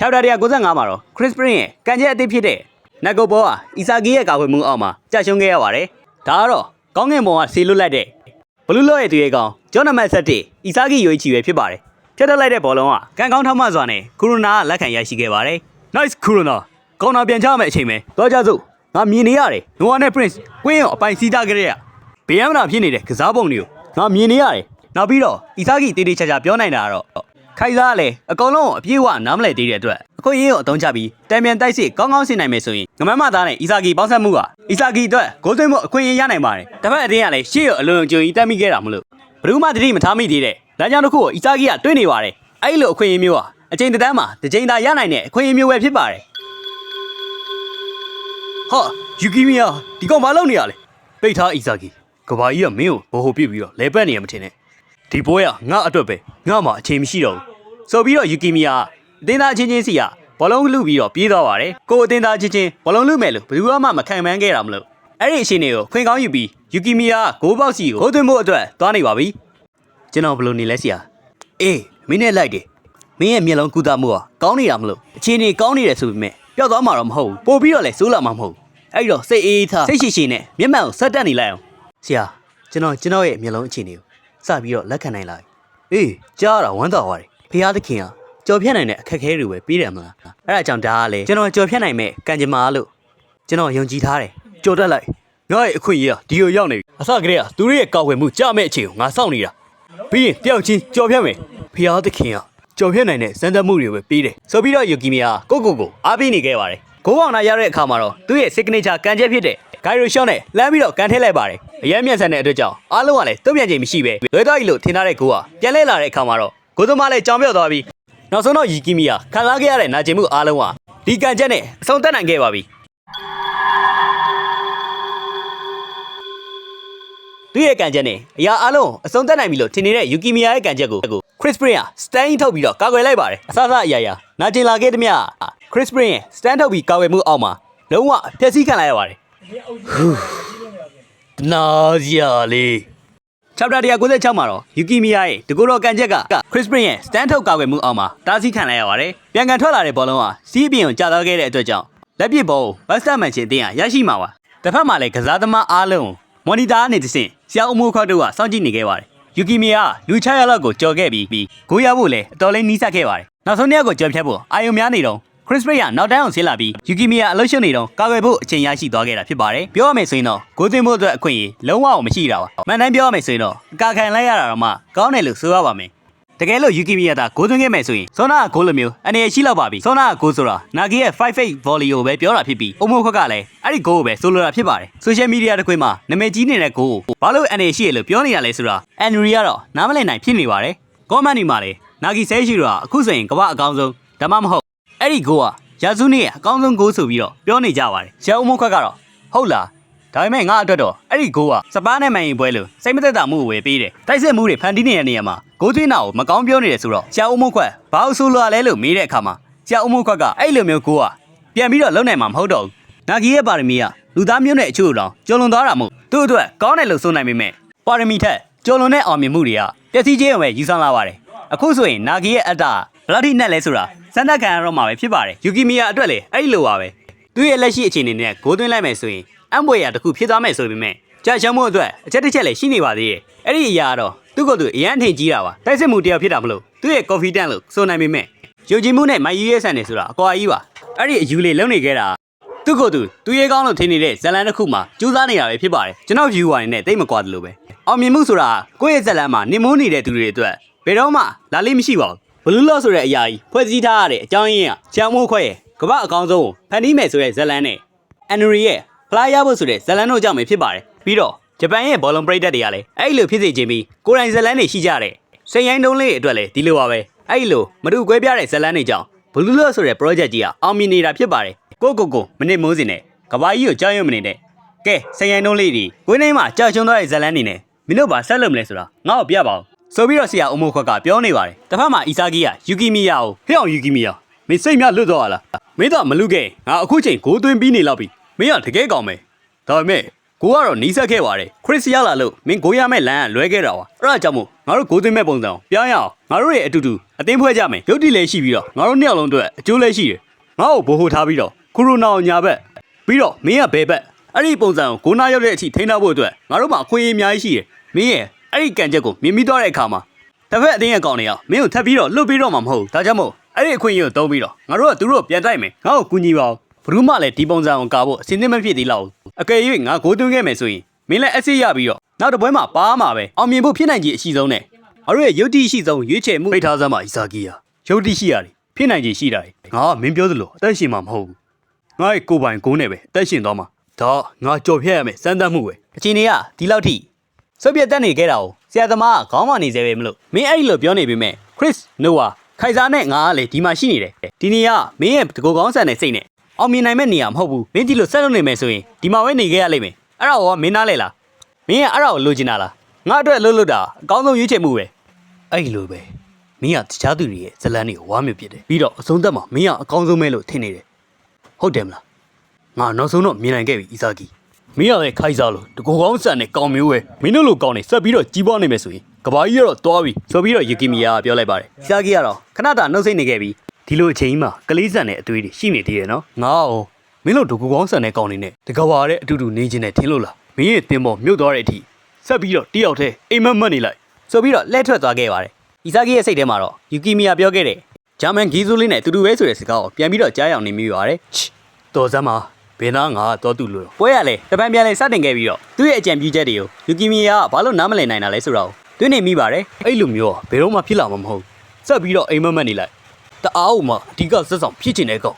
chapter 195မှာတော့ Chris Prin ရဲ့ကံကြက်အသစ်ဖြစ်တဲ့နက်ကိုဘောဟာအီဆာဂီရဲ့ကာကွယ်မှုအောက်မှာကြာရှုံးခဲ့ရပါတယ်ဒါကတော့ကောင်းငင်ဘုံကဆေလွတ်လိုက်တဲ့ဘလူးလော့ရဲ့သူရဲ့ကောင်ဂျွန်နမတ်7အီဆာဂီရွေးချီပဲဖြစ်ပါတယ်ဖြတ်တက်လိုက်တဲ့ဘောလုံးကကန်ကောင်းထောက်မှစွာနဲ့ကူရိုနာကလက်ခံရရှိခဲ့ပါတယ် nice ကူရိုနာကောင်းတာပြန်ချမယ်အချိန်ပဲတော့ကြစို့ငါမြင်နေရတယ်နိုဝါနဲ့ Prince ကွင်းရောအပိုင်စီးသားကြတဲ့ကဘေးရမနာဖြစ်နေတဲ့ကစားပုံတွေကိုငါမြင်နေရတယ်နောက်ပြီးတော့အီဆာဂီတေးတေးချာချာပြောနိုင်တာကတော့ ခိုင်စားကလည်းအကောင်လုံးကိုအပြည့်အဝနားမလည်သေးတဲ့အတွက်အခွင့်အရေးကိုအသုံးချပြီးတံမြန်တိုက်စစ်ကောင်းကောင်းဆင်နိုင်မယ်ဆိုရင်ငမန်းမသားနဲ့အီဆာဂီပေါင်းဆက်မှုကအီဆာဂီအတွက်ဂိုးသွင်းမှုအခွင့်အရေးရနိုင်ပါတယ်။တစ်ဖက်အတင်းကလည်းရှေ့ရအလွန်ကြုံကြီးတက်မိခဲ့တာမလို့ဘယ်သူမှတတိမထားမိသေးတဲ့လမ်းကြောင်းတစ်ခုကိုအီဆာဂီကတွင်းနေပါတယ်။အဲ့ဒီလိုအခွင့်အရေးမျိုးဟာအချိန်တစ်တန်းမှာတစ်ချိန်သာရနိုင်တဲ့အခွင့်အရေးမျိုးပဲဖြစ်ပါတယ်။ဟာယူကီမီယာဒီကောင်မလုပ်နေရလဲပိတ်ထားအီဆာဂီကဘာကြီးကမင်းကိုဘိုဟိုပြစ်ပြီးတော့လဲပတ်နေရမထင်နဲ့ ဒီပွဲကငါအတွက်ပဲငါမှအချိန်မရှိတော့ဘူးဆိုပြီးတော့ယူကီမီယာအတင်းသားချင်းချင်းစီကဘလုံးလူပြီးတော့ပြေးသွားပါတယ်ကိုအတင်းသားချင်းချင်းဘလုံးလူမယ်လို့ဘယ်သူမှမခံမှန်းခဲ့တာမလို့အဲ့ဒီအချိန်တွေကိုခွင်ကောင်းယူပြီးယူကီမီယာကဂိုးပေါက်စီကိုဂိုးသွင်းဖို့အတွက်သွားနေပါပြီကျွန်တော်ဘယ်လိုနေလဲဆရာအေးမင်းနဲ့လိုက်တယ်မင်းရဲ့မျက်လုံးကူတာမှုကကောင်းနေတာမလို့အချိန်ကြီးကောင်းနေတယ်ဆိုပေမဲ့ပျောက်သွားမှာတော့မဟုတ်ဘူးပို့ပြီးတော့လဲစိုးလာမှာမဟုတ်ဘူးအဲ့တော့စိတ်အေးအေးထားစိတ်ရှိရှိနဲ့မျက်မှန်ကိုဆက်တက်နေလိုက်အောင်ဆရာကျွန်တော်ကျွန်တော်ရဲ့မျက်လုံးအခြေအနေကို စပြီးတော့လက်ခံနိုင်လာပြီအေးကြားရတာဝမ်းသာသွားတယ်ဖះသခင်ကကြော်ဖြတ်နိုင်တဲ့အခက်အခဲတွေပဲပြီးတယ်မလားအဲ့ဒါကြောင့်ဒါကလေကျွန်တော်ကြော်ဖြတ်နိုင်မဲ့ကံကြမ္မာလို့ကျွန်တော်ယုံကြည်ထားတယ်ကြော်တက်လိုက်ငါ့ရဲ့အခွင့်အရေးကဒီကိုရောက်နေပြီအစကတည်းကသူတို့ရဲ့ကောက်ွယ်မှုကြမဲ့အခြေကိုငါစောင့်နေတာပြီးရင်တယောက်ချင်းကြော်ဖြတ်မယ်ဖះသခင်ကကြော်ဖြတ်နိုင်တဲ့စံတမှုတွေပဲပြီးတယ်ဆိုပြီးတော့ယူကီမီယာကိုကိုကိုအားပေးနေခဲ့ပါတယ်ကိုပေါင်နာရတဲ့အခါမှာတော့သူ့ရဲ့ signature ကန်ချက်ဖြစ်တဲ့ဂိုင်ရိုရှော့နဲ့လမ်းပြီးတော့ကန်ထဲလိုက်ပါတယ် အရင်မျက်စံတဲ့အတွက်ကြောင့်အားလုံးကလည်းတုံ့ပြန်ချိန်မရှိပဲလွဲသွားပြီလို့ထင်ထားတဲ့ကိုကပြန်လဲလာတဲ့အခါမှာတော့ကိုသမားလည်းကြောင်ပြော့သွားပြီးနောက်ဆုံးတော့ယီကီမီယာခံစားခဲ့ရတဲ့နာကျင်မှုအားလုံးကဒီကန်ချက်နဲ့အဆုံးသတ်နိုင်ခဲ့ပါပြီသူ့ရဲ့ကန်ချက်နဲ့အရာအားလုံးကိုအဆုံးသတ်နိုင်ပြီလို့ထင်နေတဲ့ယူကီမီယာရဲ့ကန်ချက်ကိုခရစ်ပရင်ကစတန်ထုတ်ပြီးတော့ကာကွယ်လိုက်ပါတယ်အဆအဆအရာရာနာကျင်လာခဲ့သည်မြခရစ်ပရင်ရဲ့စတန်ထုတ်ပြီးကာကွယ်မှုအောက်မှာလုံးဝဖျက်ဆီးခံလိုက်ရပါတယ် နာစရာလေး chapter 196မှာတော့ယူကီမီယာရဲ့တကူတော်ကန်ချက်ကခရစ်ပရင်ရဲ့စတန်ထုတ်ကာကွယ်မှုအောက်မှာတားဆီးခံလိုက်ရပါတယ်။ပြန်ကန်ထွက်လာတဲ့ဘောလုံးဟာစီးအပြင်ကိုကျသွားခဲ့တဲ့အတွက်ကြောင့်လက်ပစ်ဘောကိုဘတ်စတာမန်ရှင်တင်ရရရှိမှာပါ။တစ်ဖက်မှာလည်းကစားသမားအားလုံးကိုမော်နီတာကနေတဆင့်ဆရာအမိုးခေါက်တို့ကစောင့်ကြည့်နေခဲ့ပါတယ်။ယူကီမီယာလူချရလောက်ကိုကြော်ခဲ့ပြီးပြီးဂိုးရဖို့လည်းအတော်လေးနီးစပ်ခဲ့ပါတယ်။နောက်ဆုံးတစ်ယောက်ကိုကြော်ဖြတ်ဖို့အာယုံများနေတော့ ခရစ်ပရိတ်ကနောက်တန်းအောင်ဆင်းလာပြီးယူကီမီယာအလုရှုံနေတော့ကာကွယ်ဖို့အချိန်ရရှိသွားခဲ့တာဖြစ်ပါတယ်။ပြောရမယ်ဆိုရင်တော့ဂိုးသွင်းဖို့အတွက်အခွင့်အရေးလုံးဝမရှိတာပါ။မှန်တိုင်းပြောရမယ်ဆိုရင်တော့အကာခံလိုက်ရတာတော့မှကောင်းတယ်လို့ဆိုရပါမယ်။တကယ်လို့ယူကီမီယာသာဂိုးသွင်းခဲ့မယ်ဆိုရင်စောနာကဂိုးလိုမျိုးအနေရရှိလောက်ပါပြီ။စောနာကဂိုးဆိုတာနာဂီရဲ့5-8 volley ကိုပဲပြောတာဖြစ်ပြီးအုံမိုခွက်ကလည်းအဲ့ဒီဂိုးကိုပဲဆိုလိုတာဖြစ်ပါတယ်။ social media တစ်ခွေမှာနာမည်ကြီးနေတဲ့ဂိုးကိုဘာလို့အနေရှိရလို့ပြောနေတာလဲဆိုတာအန်နရီကတော့နားမလည်နိုင်ဖြစ်နေပါတယ်။ comment ဒီမှာလည်းနာဂီဆဲရှိတော့အခုဆိုရင်ကမ္ဘာအကောင်းဆုံးဒါမှမဟုတ် အဲ့ဒီဂိုးကရာစုနှစ်ရဲ့အကောင်းဆုံးဂိုးဆိုပြီးတော့ပြောနေကြပါတယ်။ရှယ်အုံမခွက်ကတော့ဟုတ်လားဒါပေမဲ့ငါအတွက်တော့အဲ့ဒီဂိုးကစပါးနဲ့မန်ရင်ပွဲလို့စိတ်မသက်သာမှုကိုဝယ်ပေးတယ်။တိုက်စစ်မှုတွေဖန်တီးနေတဲ့နေရာမှာဂိုးသွင်းတာကိုမကောင်းပြောနေတယ်ဆိုတော့ရှယ်အုံမခွက်ဘာလို့ဆိုလိုရလဲလို့မေးတဲ့အခါမှာရှယ်အုံမခွက်ကအဲ့လိုမျိုးဂိုးကပြန်ပြီးတော့လုံနိုင်မှာမဟုတ်တော့ဘူး။နာဂီရဲ့ပါရမီကလူသားမျိုးနဲ့အချို့တောင်ကျော်လွန်သွားတာမို့သူ့အတွက်ကောင်းတယ်လို့ဆိုနိုင်ပေမဲ့ပါရမီထက်ကျော်လွန်တဲ့အောင်မြင်မှုတွေကပျက်စီးခြင်းပဲယူဆလာပါတယ်။အခုဆိုရင်နာဂီရဲ့အတ္တဘယ်လောက်ထိနဲ့လဲဆိုတာ စမ်းသပ်ခံရတော့မှာပဲဖြစ်ပါတယ်ယူကီမီယာအတွက်လည်းအဲ့ဒီလိုပါပဲသူ့ရဲ့လက်ရှိအခြေအနေနဲ့ဂိုးသွင်းလိုက်မယ်ဆိုရင်အမ်ဘွေယာတစ်ခုဖြစ်သွားမယ်ဆိုပေမဲ့ကြာရှုံးမှုအတွက်အချက်တစ်ချက်လည်းရှိနေပါသေးတယ်အဲ့ဒီအရာကတော့သူ့ကိုယ်သူအရန်ထင်ကြီးတာပါတိုက်စစ်မှုတယောက်ဖြစ်တာမလို့သူ့ရဲ့ confidence လို့ဆိုနိုင်ပေမဲ့ယုံကြည်မှုနဲ့မယူရဲဆန်နေဆိုတာအကွာကြီးပါအဲ့ဒီအယူလေးလုံနေခဲ့တာသူ့ကိုယ်သူသူရဲကောင်းလို့ထင်နေတဲ့ဇလန်တစ်ခုမှာကြိုးစားနေတာပဲဖြစ်ပါတယ်ကျွန်တော် viewer အနေနဲ့တိတ်မကွာတယ်လို့ပဲအောင်မြင်မှုဆိုတာကိုယ့်ရဲ့ဇလန်မှာနေမိုးနေတဲ့သူတွေအတွက်ဘယ်တော့မှလာလေးမရှိပါဘူး ဘလူးလော့ဆိုတဲ့အရာကြီးဖွဲ့စည်းထားရတဲ့အကြောင်းရင်းကချမ်းမိုးခွဲရဲ့ကမ္ဘာအကောင်းဆုံးကိုဖန်တီးမယ်ဆိုတဲ့ဇလန်နဲ့အန်နရီရဲ့ဖလားရဖို့ဆိုတဲ့ဇလန်တို့ကြောင့်ပဲဖြစ်ပါတယ်ပြီးတော့ဂျပန်ရဲ့ဘောလုံးပရိသတ်တွေကလည်းအဲ့လိုဖြစ်စေခြင်းပြီးကိုယ်တိုင်ဇလန်တွေရှိကြတဲ့စိန်ရိုင်းတုံးလေးတွေအတွက်လည်းဒီလိုပါပဲအဲ့လိုမတူကွဲပြားတဲ့ဇလန်တွေကြောင့်ဘလူးလော့ဆိုတဲ့ project ကြီးကအောင်မြင်နေတာဖြစ်ပါတယ်ကိုကိုကိုမနစ်မိုးစင်နဲ့ကဘာကြီးကိုကြောက်ရွံ့မနေနဲ့ကဲစိန်ရိုင်းတုံးလေးတွေကိုင်းနေမှာကြောက်ချုံသွားတဲ့ဇလန်တွေနဲ့မင်းတို့ဘာဆက်လုပ်မလဲဆိုတာငါ့ကိုပြပါဦး ဆိုပြီးတော့ဆရာအုံမိုခွက်ကပြောနေပါတယ်တစ်ဖက်မှာအီဆာဂီကယူကီမီယာကိုဟဲ့အောင်ယူကီမီယာမင်းစိတ်များလွတ်သွားလားမင်းတော့မလူခဲ့ငါအခုချိန်ဂိုးသွင်းပြီးနေလောက်ပြီမင်းကတကယ်ကောင်းမယ်ဒါပေမဲ့ကိုကတော့နီးစပ်ခဲ့ပါတယ်ခရစ်စရောက်လာလို့မင်းကိုရမဲ့လမ်းကလွဲခဲ့တာပါအဲ့ဒါကြောင့်မို့ငါတို့ကိုသိမ်းမဲ့ပုံစံကိုပြောင်းရအောင်ငါတို့ရဲ့အတူတူအသင်းဖွဲ့ကြမယ်ရုပ်တည်လည်းရှိပြီးတော့ငါတို့နှစ်ယောက်လုံးအတွက်အကျိုးလည်းရှိတယ်ငါ့ကိုဘိုးဟိုထားပြီးတော့ကိုရိုနာကိုညာဘက်ပြီးတော့မင်းကဘဲဘက်အဲ့ဒီပုံစံကိုကိုနာရောက်တဲ့အထိထိန်းထားဖို့အတွက်ငါတို့မှာအခွင့်အရေးအများကြီးရှိတယ်မင်းရဲ့ အဲ့ဒီကံချက်ကိုမြင်ပြီးတော့တဲ့အခါမှာတစ်ဖက်အတင်းရဲ့ကောင်တွေကမင်းကိုထပ်ပြီးတော့လွတ်ပြီးတော့မှာမဟုတ်ဘူးဒါကြောင့်မို့အဲ့ဒီအခွင့်အရေးကိုသုံးပြီးတော့ငါတို့ကသူတို့ကိုပြန်တိုက်မယ်ငါ့ကိုကူညီပါဦးဘယ်သူမှလည်းဒီပုံစံကိုကာဖို့အစင်းသင့်မဖြစ်သေးလောက်ဘူးအကယ်၍ငါကိုသွင်းခဲ့မယ်ဆိုရင်မင်းလည်းအစစ်ရပြီးတော့နောက်တစ်ပွဲမှာပါမှာပဲအောင်မြင်ဖို့ဖြစ်နိုင်ခြေအရှိဆုံးနဲ့ငါတို့ရဲ့ယုတ်တိရှိဆုံးရွေးချယ်မှုပိတ်ထားစမ်းပါအီစာကီယာယုတ်တိရှိရတယ်ဖြစ်နိုင်ခြေရှိတာလေငါကမင်းပြောသလိုအသက်ရှင်မှာမဟုတ်ဘူးငါ့ရဲ့ကိုယ်ပိုင်ကိုယ်နဲ့ပဲအသက်ရှင်သွားမှာဒါငါကြော်ဖြတ်ရမယ်စမ်းသပ်မှုပဲအချိန်တွေကဒီလောက်ထိ ဆုပ်ပြတ်တက်နေခဲ့တာကိုဆရာသမားကခေါင်းမနေစေပဲမလို့မင်းအဲ့ဒီလိုပြောနေပေမဲ့ခရစ်နိုဝါခိုင်စာနဲ့ငါကလေဒီမှာရှိနေတယ်ဒီနေရာမင်းရဲ့တကူကောင်းဆန်တဲ့စိတ်နဲ့အောင်မြင်နိုင်မဲ့နေရာမဟုတ်ဘူးမင်းဒီလိုဆက်လုပ်နေမယ်ဆိုရင်ဒီမှာပဲနေခဲ့ရလိမ့်မယ်အဲ့ဒါရောမင်းနားလေလားမင်းကအဲ့ဒါကိုလိုချင်တာလားငါအတွက်လှုပ်လှုပ်တာအကောင်းဆုံးရွေးချယ်မှုပဲအဲ့ဒီလိုပဲမင်းကတခြားသူတွေရဲ့ဇလန်းတွေကိုဝါမျိုးဖြစ်တယ်ပြီးတော့အဆုံးသတ်မှာမင်းကအကောင်းဆုံးပဲလို့ထင်နေတယ်ဟုတ်တယ်မလားငါနောက်ဆုံးတော့မြင်နိုင်ခဲ့ပြီအီစာကီ မင်းကလည်းခိုင်စားလို့တကူကောင်းဆန်တဲ့ကောင်မျိုးပဲမင်းတို့လိုကောင်နေဆက်ပြီးတော့ကြီးပွားနေမယ်ဆိုရင်ကဘာကြီးကတော့တွားပြီဆိုပြီးတော့ယူကီမီယာကပြောလိုက်ပါတယ်အီစာကီကတော့ခဏတာနှုတ်ဆက်နေခဲ့ပြီးဒီလိုအချိန်ကြီးမှာကလေးဆန်တဲ့အသွေးတွေရှိနေသေးတယ်နော်ငါအောင်မင်းတို့တကူကောင်းဆန်တဲ့ကောင်နေနဲ့တကဘာတဲ့အတူတူနေခြင်းနဲ့ထင်လို့လားမင်းရဲ့တင်ပေါ်မြုပ်သွားတဲ့အထိဆက်ပြီးတော့တယောက်တည်းအိမ်မက်မက်နေလိုက်ဆိုပြီးတော့လက်ထွက်သွားခဲ့ပါတယ်အီစာကီရဲ့စိတ်ထဲမှာတော့ယူကီမီယာပြောခဲ့တယ်ဂျာမန်ဂီဇူလေးနဲ့အတူတူပဲဆိုတဲ့စကားကိုပြန်ပြီးတော့ကြားရအောင်နေမိပါတယ်ချစ်တော်စမ်းပါ ဘယ်နာငါတော့တူလို့ပွဲရလဲတပံပြန်လဲစတင်ခဲ့ပြီးတော့သူ့ရဲ့အကြံပြုချက်တွေကိုယူကီမီယာကဘာလို့နားမလည်နိုင်တာလဲဆိုတော့တွင်းနေမိပါတယ်အဲ့လိုမျိုးဘယ်တော့မှဖြစ်လာမှာမဟုတ်ဆက်ပြီးတော့အိမ်မက်မက်နေလိုက်တအားဦးမှာအဓိကဆက်ဆောင်ဖြစ်ချင်တဲ့ကောင်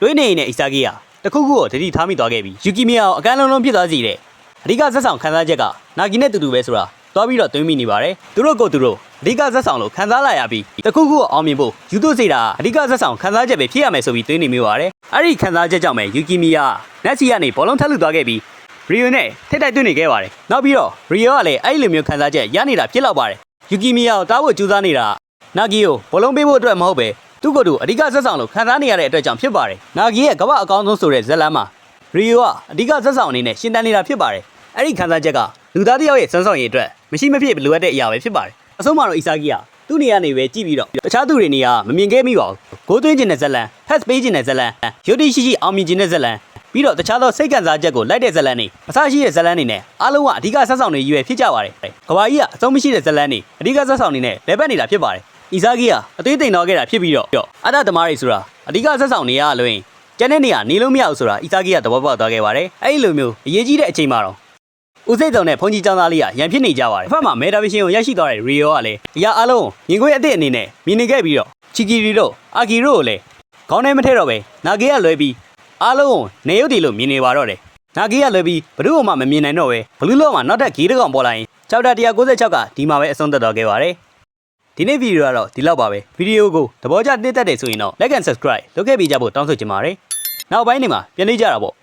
တွင်းနေနေအီစာကီယာတခုခုကိုတတိထားမိသွားခဲ့ပြီးယူကီမီယာကိုအကန့်လုံးလုံးဖြစ်သွားစီတဲ့အဓိကဆက်ဆောင်ခံစားချက်ကနာဂီနဲ့တူတူပဲဆိုတာ သွားပြီးတော့တွင်းမိနေပါတယ်သူတို့ကိုသူတို့အဓိကဆက်ဆောင်လို့ခံစားလာရပြီးတခုခုကိုအောင်မြင်ဖို့ယူတို့စေတာအဓိကဆက်ဆောင်ခံစားချက်ပဲဖြစ်ရမယ်ဆိုပြီးတွင်းနေမိပါတယ်အဲ့ဒီခံစားချက်ကြောင့်ပဲယူကီမီယာနက်စီကနေဘောလုံးထပ်လူသွားခဲ့ပြီးရီယိုနဲ့ထိတ်တိုက်တွေ့နေခဲ့ပါတယ်နောက်ပြီးတော့ရီယိုကလည်းအဲ့လိုမျိုးခံစားချက်ရနေတာဖြစ်တော့ပါတယ်ယူကီမီယာကိုတားဖို့ကြိုးစားနေတာနာဂီကိုဘောလုံးပေးဖို့အတွက်မဟုတ်ပဲသူ့ကိုယ်သူအဓိကဆက်ဆောင်လို့ခံစားနေရတဲ့အတွက်ကြောင့်ဖြစ်ပါတယ်နာဂီရဲ့ကမ္ဘာအကောင်းဆုံးဆိုတဲ့ဇက်လန်းမှာရီယိုကအဓိကဆက်ဆောင်အနေနဲ့ရှင်းတန်းနေတာဖြစ်ပါတယ်အဲ့ဒီခံစားချက်က လူသားတစ်ယောက်ရဲ့စွမ်းဆောင်ရည်အတွက်မရှိမဖြစ်လိုအပ်တဲ့အရာပဲဖြစ်ပါတယ်အဆုံးမှာတော့အီဆာဂီကသူ့နေရာနေပဲကြည့်ပြီးတော့တခြားသူတွေနေရာမမြင်ခဲ့မိပါဘူးဂိုးသွင်းခြင်းတဲ့ဇက်လန်ဖက်ပေးခြင်းတဲ့ဇက်လန်ရုပ်တိရှိရှိအောင်မြင်ခြင်းတဲ့ဇက်လန်ပြီးတော့တခြားသောစိတ်ကံစားချက်ကိုလိုက်တဲ့ဇက်လန်တွေအစရှိတဲ့ဇက်လန်တွေနဲ့အားလုံးကအဓိကဆက်ဆောင်တွေရွယ်ဖြစ်ကြပါတယ်ကဘာကြီးကအဆုံးမရှိတဲ့ဇက်လန်တွေအဓိကဆက်ဆောင်တွေနဲ့လဲပတ်နေတာဖြစ်ပါတယ်အီဆာဂီကအသေးသိမ်တော့ခဲ့တာဖြစ်ပြီးတော့အတ္တသမားတွေဆိုတာအဓိကဆက်ဆောင်နေရလွင်ကျန်တဲ့နေရာနေလို့မရဘူးဆိုတာအီဆာဂီကသဘောပေါက်သွားခဲ့ပါတယ်အဲ့ဒီလိုမျိုးအရေးကြီးတဲ့အချိန်မှာတော့ ဦးစိတ်တုံနဲ့ဖုန်ကြီးចောင်းသားလေးကရန်ဖြစ်နေကြပါတယ်။ဖက်မှာမေတာဗီရှင်ကိုရရှိသွားတဲ့ရီယိုကလည်းအရာအလုံးရင်ခွေးအစ်စ်အနေနဲ့မြင်နေခဲ့ပြီးတော့ချီကီရီတို့အာကီတို့ကိုလည်းခေါင်းထဲမထည့်တော့ပဲနာဂေကလွဲပြီးအလုံးနေရုပ်တီလို့မြင်နေပါတော့တယ်။နာဂေကလွဲပြီးဘ누구မှမမြင်နိုင်တော့ပဲဘလူးလော့မှာနောက်ထပ်ဂီးတစ်ကောင်ပေါ်လာရင်6တာ196ကဒီမှာပဲအဆုံးသတ်တော့ခဲ့ပါတယ်။ဒီနေ့ဗီဒီယိုကတော့ဒီလောက်ပါပဲ။ဗီဒီယိုကိုသဘောကျနှစ်သက်တယ်ဆိုရင်တော့ like and subscribe လုပ်ခဲ့ပေးကြဖို့တောင်းဆိုချင်ပါတယ်။နောက်ပိုင်းနေမှာပြန်နေကြတာပေါ့။